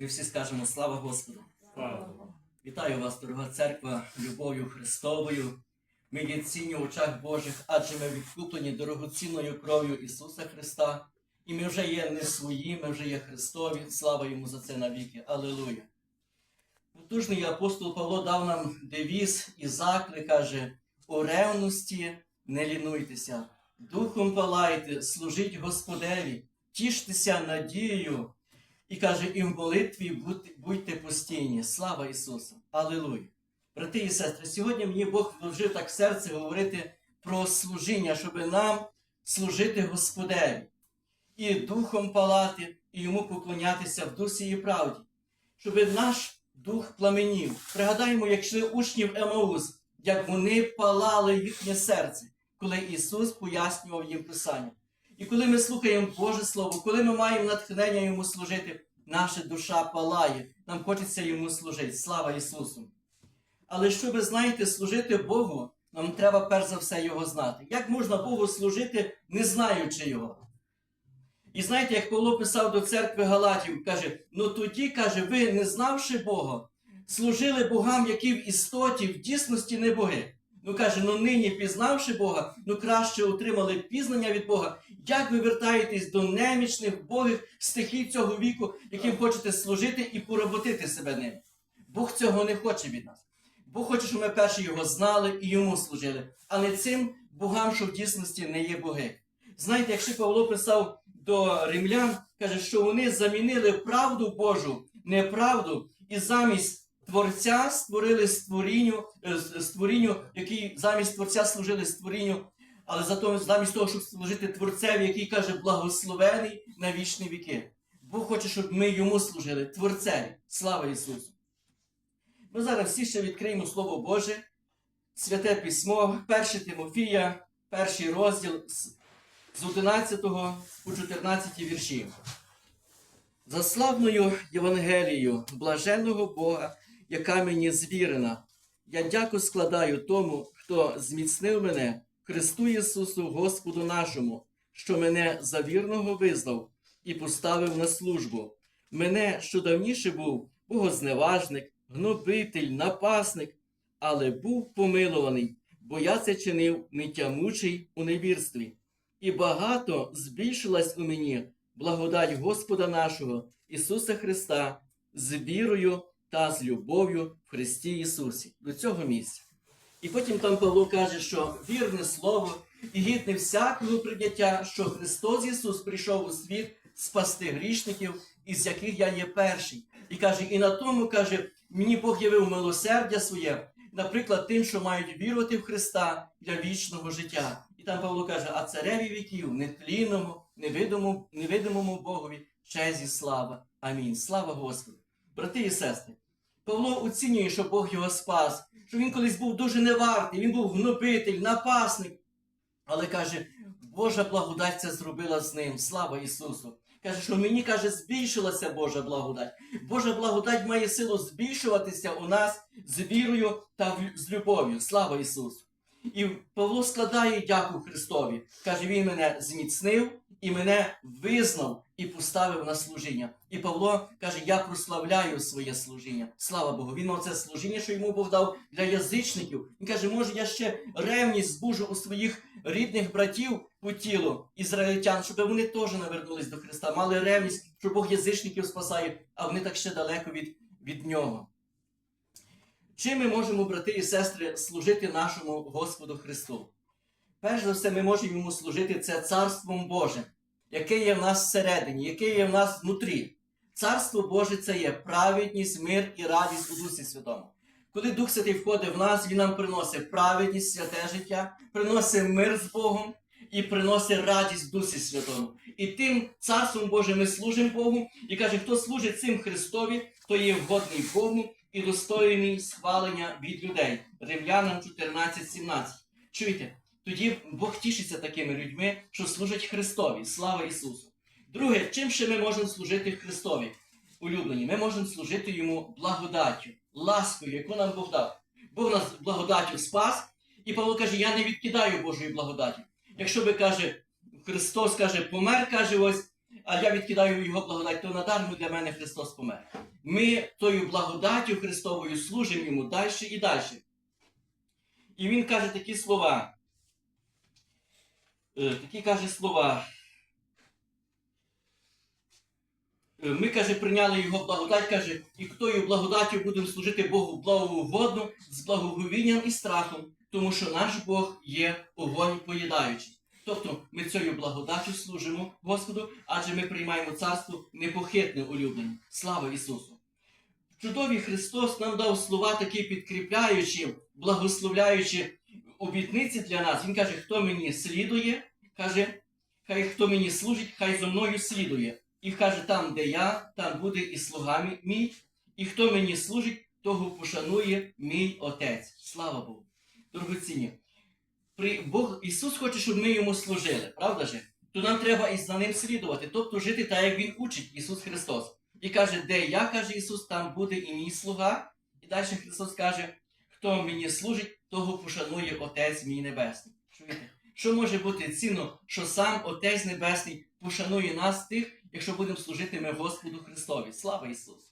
І всі скажемо слава Господу. Слава Вітаю вас, дорога церква, любов'ю Христовою. Ми є цінні в очах Божих, адже ми відкуплені дорогоцінною кров'ю Ісуса Христа. І ми вже є не свої, ми вже є Христові. Слава йому за це навіки. Алілуя. Потужний апостол Павло дав нам девіз і заклик, каже: у ревності не лінуйтеся, духом палайте, служіть Господеві, тіштеся надією. І каже, і в молитві будьте, будьте постійні. Слава Ісусу! Алілуя! Брати і сестри, сьогодні мені Бог вложив так серце говорити про служіння, щоб нам служити Господеві і духом палати, і йому поклонятися в дусі і правді, щоб наш дух пламенів. Пригадаємо, як йшли учнів Емаус, як вони палали їхнє серце, коли Ісус пояснював їм Писання. І коли ми слухаємо Боже Слово, коли ми маємо натхнення йому служити, наша душа палає, нам хочеться йому служити. Слава Ісусу! Але щоб, знаєте, служити Богу, нам треба перш за все Його знати. Як можна Богу служити, не знаючи Його? І знаєте, як Павло писав до церкви Галатів, каже: ну тоді, каже, ви, не знавши Бога, служили богам, які в істоті, в дійсності не боги. Ну каже, ну нині пізнавши Бога, ну краще отримали пізнання від Бога. Як ви вертаєтесь до немічних богих стихій цього віку, яким хочете служити і поработити себе ним? Бог цього не хоче від нас. Бог хоче, щоб ми перше його знали і йому служили, а не цим богам, що в дійсності не є боги. Знаєте, якщо Павло писав до римлян, каже, що вони замінили правду Божу, неправду, і замість Творця створили створінню, е, створінню, який замість Творця служили створінню, але зато замість того, щоб служити Творцеві, який каже благословений на вічні віки. Бог хоче, щоб ми йому служили, Творцеві. Слава Ісусу! Ми зараз всі ще відкриємо Слово Боже, Святе Письмо, 1 Тимофія, перший розділ з 11 по 14 вірші. За славною Євангелією блаженного Бога, яка мені звірена, я дяку складаю тому, хто зміцнив мене, Христу Ісусу Господу нашому, що мене за вірного визнав і поставив на службу. Мене, що давніше був богозневажник, гнобитель, напасник, але був помилуваний, бо я це чинив нетямучий у невірстві. І багато збільшилась у мені благодать Господа нашого Ісуса Христа з вірою та з любов'ю в Христі Ісусі до цього місця. І потім там Павло каже, що вірне слово і гідне всякого прийняття, що Христос Ісус прийшов у світ спасти грішників, із яких я є перший. І каже, і на тому каже, мені Бог явив милосердя своє, наприклад, тим, що мають вірувати в Христа для вічного життя. І там Павло каже, а цареві віків, нетлінному, невидимому, невидимому Богові, честь і слава. Амінь. Слава Господу. Брати і сестри, Павло оцінює, що Бог його спас, що він колись був дуже невартий, він був гнобитель, напасник. Але каже, Божа благодать це зробила з ним. Слава Ісусу! Каже, що мені каже, збільшилася Божа благодать. Божа благодать має силу збільшуватися у нас з вірою та з любов'ю. Слава Ісусу! І Павло складає дяку Христові. Каже, Він мене зміцнив і мене визнав і поставив на служіння. І Павло каже: Я прославляю своє служіння. Слава Богу. Він мав це служіння, що йому Бог дав для язичників. Він каже, може, я ще ревність збужу у своїх рідних братів по тілу ізраїльтян, щоб вони теж навернулись до Христа, мали ревність, що Бог язичників спасає, а вони так ще далеко від, від нього. Чим ми можемо, брати і сестри, служити нашому Господу Христу? Перш за все, ми можемо йому служити це Царством Божим, яке є в нас всередині, яке є в нас внутрі. Царство Боже це є праведність, мир і радість у Дусі Святому. Коли Дух Святий входить в нас, Він нам приносить праведність, святе життя, приносить мир з Богом і приносить радість в Дусі Святому. І тим Царством Божим ми служимо Богу, і каже, хто служить цим Христові, то є вгодний Богу і достойний схвалення від людей. Римлянам 14:17. Чуєте? Тоді Бог тішиться такими людьми, що служать Христові. Слава Ісусу! Друге, чим ще ми можемо служити Христові? Улюблені, ми можемо служити йому благодаттю, ласкою, яку нам Бог дав. Бог нас благодаттю спас, і Павло каже: Я не відкидаю Божої благодаті. Якщо би каже, Христос каже, помер, каже ось, а я відкидаю його благодать, то надармо для мене Христос помер. ми тою благодаттю Христовою служимо йому далі і далі. І він каже такі слова. Е, Такі каже слова. Е, Ми, каже, прийняли його благодать, каже, і тою благодаттю будемо служити Богу благоугодно, з благоговінням і страхом, тому що наш Бог є огонь поїдаючий. Тобто ми цією благодаттю служимо Господу, адже ми приймаємо царство непохитне улюблені. Слава Ісусу! Чудовий Христос нам дав слова такі підкріпляючі, благословляючі обітниці для нас. Він каже, хто мені слідує, каже, хай хто мені служить, хай зо мною слідує. І каже, там, де я, там буде і слуга мій- і хто мені служить, того пошанує мій Отець. Слава Богу. Дорогоцінні, Бог Ісус хоче, щоб ми йому служили, правда же? То нам треба і за ним слідувати, тобто жити так, як Він учить Ісус Христос. І каже, де я, каже Ісус, там буде і мій слуга. І далі Христос каже, хто мені служить, того пошанує Отець мій Небесний. Чуєте? Що може бути цінно, що сам Отець Небесний пошанує нас тих, якщо будемо служити ми Господу Христові. Слава Ісусу!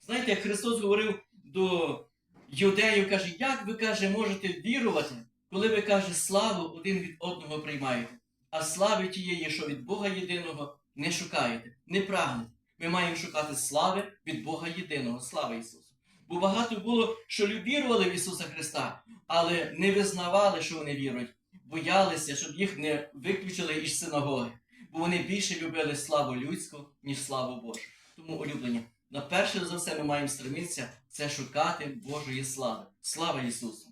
Знаєте, як Христос говорив до юдеїв, каже, як ви каже, можете вірувати, коли ви каже, славу один від одного приймаєте, а слави тієї, що від Бога єдиного, не шукаєте, не прагнете. Ми маємо шукати слави від Бога єдиного. Слава Ісусу! Бо багато було, що вірували в Ісуса Христа, але не визнавали, що вони вірують, боялися, щоб їх не виключили із синагоги, бо вони більше любили славу людську, ніж славу Божу. Тому, улюблені, на перше за все ми маємо стремитися це шукати Божої слави. Слава Ісусу!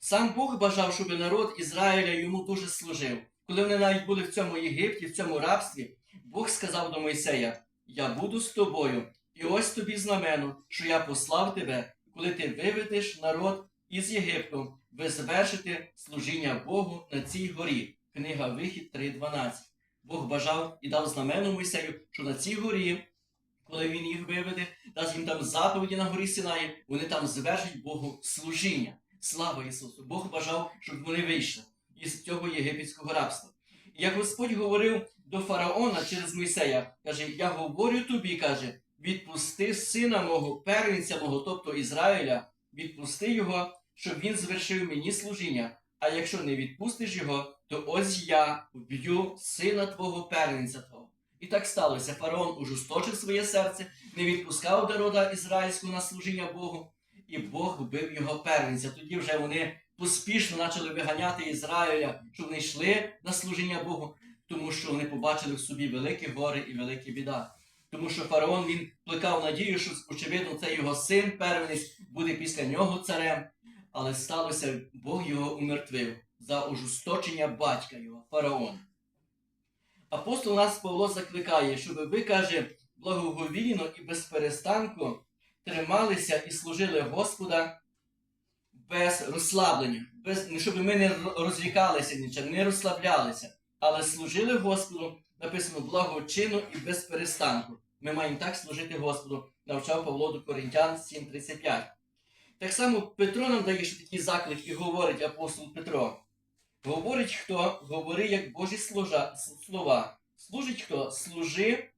Сам Бог бажав, щоб народ Ізраїля йому дуже служив. Коли вони навіть були в цьому Єгипті, в цьому рабстві, Бог сказав до Мойсея: Я буду з тобою, і ось тобі знамено, що я послав тебе, коли ти виведеш народ із Єгипту, ви звершите служіння Богу на цій горі. Книга Вихід 3.12. Бог бажав і дав знамено Мойсею, що на цій горі, коли він їх виведе, дасть їм там заповіді на горі Синаї, вони там звершать Богу служіння. Слава Ісусу! Бог бажав, щоб вони вийшли із цього єгипетського рабства. І як Господь говорив до фараона через Мойсея, каже: Я говорю тобі, каже, відпусти сина мого, первенця мого, тобто Ізраїля, відпусти його, щоб він звершив мені служіння. А якщо не відпустиш його, то ось я вб'ю сина твого первенця твого. І так сталося. Фараон ужесточив своє серце, не відпускав народа ізраїльського на служіння Богу, і Бог вбив його первенця. Тоді вже вони поспішно почали виганяти Ізраїля, щоб вони йшли на служіння Богу, тому що вони побачили в собі великі гори і великі біда. Тому що фараон він плекав надію, що очевидно цей його син первенець буде після нього царем. Але сталося, Бог його умертвив за ожесточення батька його, фараона. Апостол нас Павло закликає, щоб ви, каже, благоговійно і безперестанку трималися і служили Господа без розслаблення, без, щоб ми не розлікалися нічим, не розслаблялися, але служили Господу, написано благочину і без перестанку. Ми маємо так служити Господу, навчав Павло до Коринтян 7.35. Так само Петро нам дає ще такий заклик і говорить апостол Петро. Говорить хто, говори як Божі служа, слова. Служить хто, служи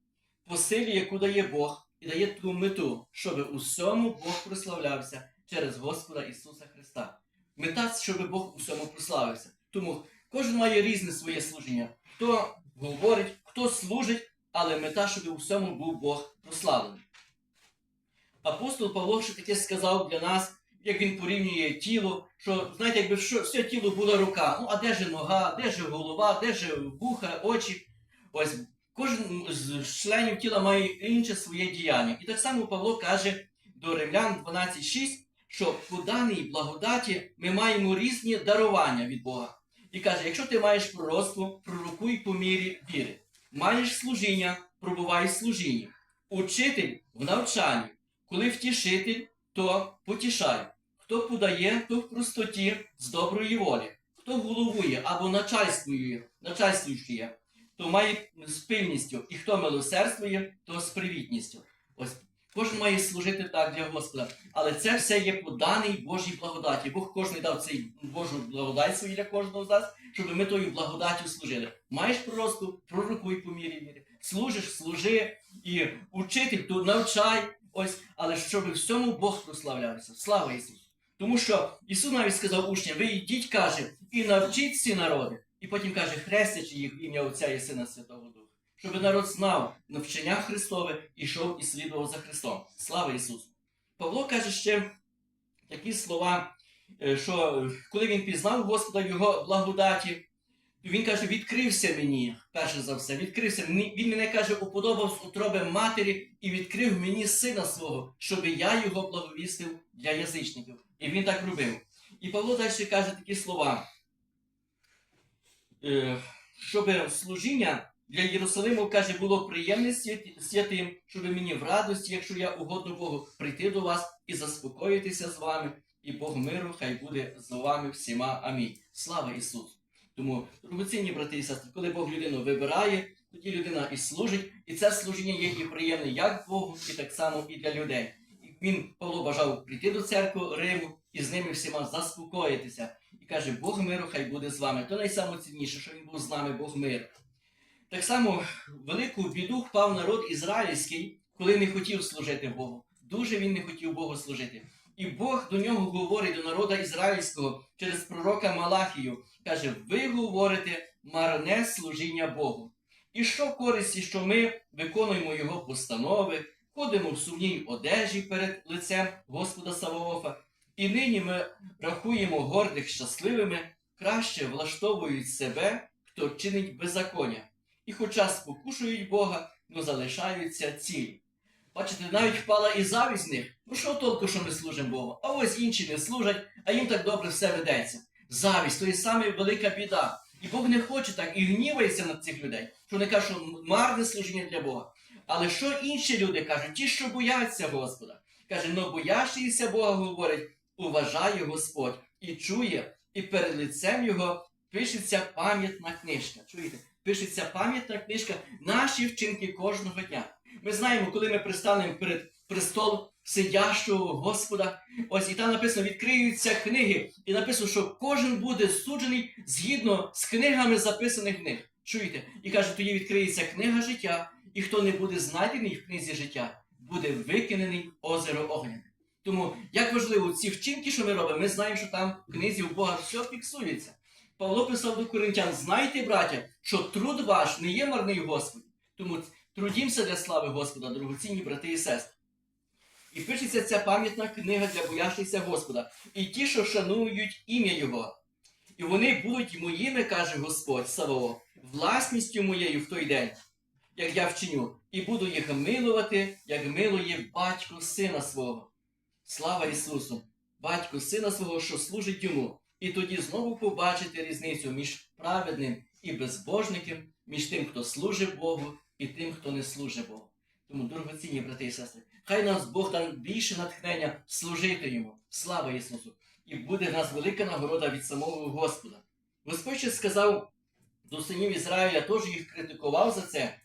по силі, яку дає Бог, і дає ту мету, щоб у всьому Бог прославлявся через Господа Ісуса Христа. Мета, щоб Бог у всьому прославився. Тому кожен має різне своє служіння. Хто говорить, хто служить, але мета, щоб у всьому був Бог прославлений. Апостол Павло ще таке сказав для нас, як він порівнює тіло, що, знаєте, якби що, все тіло була рука, ну а де же нога, де же голова, де же вуха, очі. Ось кожен з членів тіла має інше своє діяння. І так само Павло каже до Римлян 12.6, що по даній благодаті ми маємо різні дарування від Бога. І каже, якщо ти маєш пророцтво, пророкуй по мірі віри. Маєш служіння, пробувай в служінні. Учитель в навчанні. Коли втішитель, то потішай. Хто подає, то в простоті з доброї волі. Хто головує або начальствує, начальствує, то має з пильністю, і хто милосердствує, то з привітністю. Ось кожен має служити так для Господа. Але це все є по даній Божій благодаті. Бог кожен дав цей Божу благодать свою для кожного з нас, щоб ми тою благодаттю служили. Маєш просто пророкуй по мірі віри. Служиш, служи і учитель, то навчай, Ось, але щоб в всьому Бог прославлявся. Слава Ісусу! Тому що Ісус навіть сказав учням, ви йдіть, каже, і навчіть ці народи. І потім каже, хрестячи їх ім'я Отця і Сина Святого Духа. Щоб народ знав навчання Христове і йшов і слідував за Христом. Слава Ісусу! Павло каже ще такі слова, е, що е, коли він пізнав Господа в його благодаті, він каже, відкрився мені, перше за все, відкрився. Він мене каже, уподобав з утроби матері і відкрив мені сина свого, щоб я його благовістив для язичників. І він так робив. І Павло далі каже такі слова, е, щоб служіння для Єрусалиму, каже, було приємне свят- святим, щоб мені в радості, якщо я угодно Богу, прийти до вас і заспокоїтися з вами, і Бог миру хай буде з вами всіма. Амінь. Слава Ісусу! Тому, дорогоцінні брати і сестри, коли Бог людину вибирає, тоді людина і служить, і це служіння є і приємне як Богу, і так само і для людей. І Він Павло бажав прийти до церкви Риму і з ними всіма заспокоїтися. І каже, Бог миру хай буде з вами. То найсамоцінніше, що він був з нами, Бог миру. Так само велику біду впав народ ізраїльський, коли не хотів служити Богу. Дуже він не хотів Богу служити. І Бог до нього говорить до народа ізраїльського через пророка Малахію. Каже: ви говорите марне служіння Богу. І що в користі, що ми виконуємо його постанови, ходимо в сумній одежі перед лицем Господа Саваофа, і нині ми рахуємо гордих щасливими, краще влаштовують себе, хто чинить беззаконня. І хоча спокушують Бога, но залишаються цілі. Бачите, навіть впала і завість з них. Ну що толку, що ми служимо Богу? А ось інші не служать, а їм так добре все ведеться. Завість то є саме велика біда. І Бог не хоче так і гнівається на цих людей, що вони кажуть, що марне служіння для Бога. Але що інші люди кажуть, ті, що бояться Господа, каже, но боящийся Бога говорить, уважає Господь і чує, і перед лицем його пишеться пам'ятна книжка. Чуєте? Пишеться пам'ятна книжка наші вчинки кожного дня. Ми знаємо, коли ми пристанемо перед престол сидящого Господа, ось і там написано, відкриються книги, і написано, що кожен буде суджений згідно з книгами записаних в них. Чуєте? І каже, тоді відкриється книга життя, і хто не буде знайдений в книзі життя, буде викинений озеро огняне. Тому як важливо ці вчинки, що ми робимо, ми знаємо, що там в книзі у Бога все фіксується. Павло писав до коринтян: знайте, браття, що труд ваш не є марний в Господі. Тому трудімося для слави Господа, дорогоцінні брати і сестри. І пишеться ця пам'ятна книга для боящихся Господа, і ті, що шанують ім'я Його. І вони будуть моїми, каже Господь Саваоф, власністю моєю в той день, як я вчиню, і буду їх милувати, як милує батько сина свого. Слава Ісусу! Батько сина свого, що служить йому, і тоді знову побачите різницю між праведним і безбожником, між тим, хто служить Богу, і тим, хто не служить Богу. Тому, дорогоцінні брати і сестри, хай нас Бог дасть більше натхнення служити йому. Слава Ісусу! І буде в нас велика нагорода від самого Господа. Господь ще сказав до синів Ізраїля, теж їх критикував за це,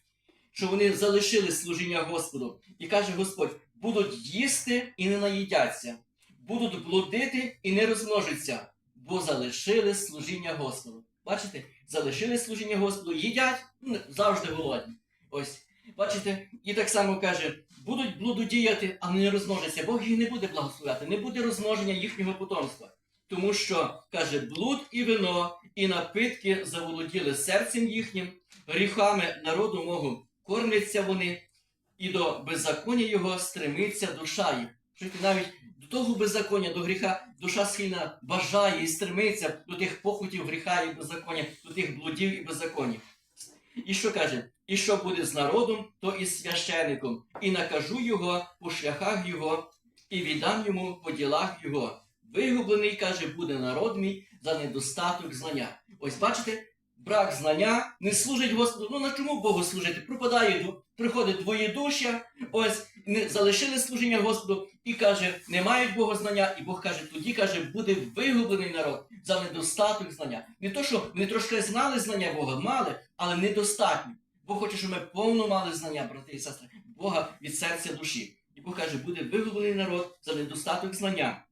що вони залишили служіння Господу. І каже Господь: будуть їсти і не наїдяться, будуть блудити і не розмножаться, бо залишили служіння Господу. Бачите, залишили служіння Господу, їдять ну, завжди голодні. Ось. Бачите, і так само каже, будуть блудодіяти, а не розмножаться. Бог їх не буде благословляти, не буде розмноження їхнього потомства. Тому що, каже, блуд і вино, і напитки заволоділи серцем їхнім, гріхами народу мого кормляться вони, і до беззаконня його стремиться душа їх. Навіть того беззаконня, до гріха душа схильна бажає і стремиться до тих похотів гріха і беззаконня, до тих блудів і беззаконів. І що каже? І що буде з народом, то і священником, і накажу його по шляхах його, і віддам йому по ділах його. Вигублений, каже, буде народ мій за недостаток знання. Ось бачите, брак знання не служить Господу. Ну на чому Богу служити? Пропадає, приходить двоєдушя, ось не залишили служіння Господу і каже, не мають Бога знання, і Бог каже, тоді каже, буде вигублений народ за недостаток знання. Не то, що вони трошки знали знання Бога, мали, але недостатньо. Бог хоче, щоб ми повно мали знання, брати і сестри, Бога від серця душі. І Бог каже, буде вигублений народ за недостаток знання.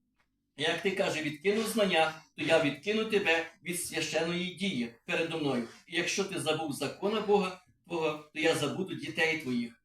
І Як ти каже, відкинув знання, то я відкину тебе від священої дії передо мною. І якщо ти забув закона Бога, Твого, то я забуду дітей твоїх.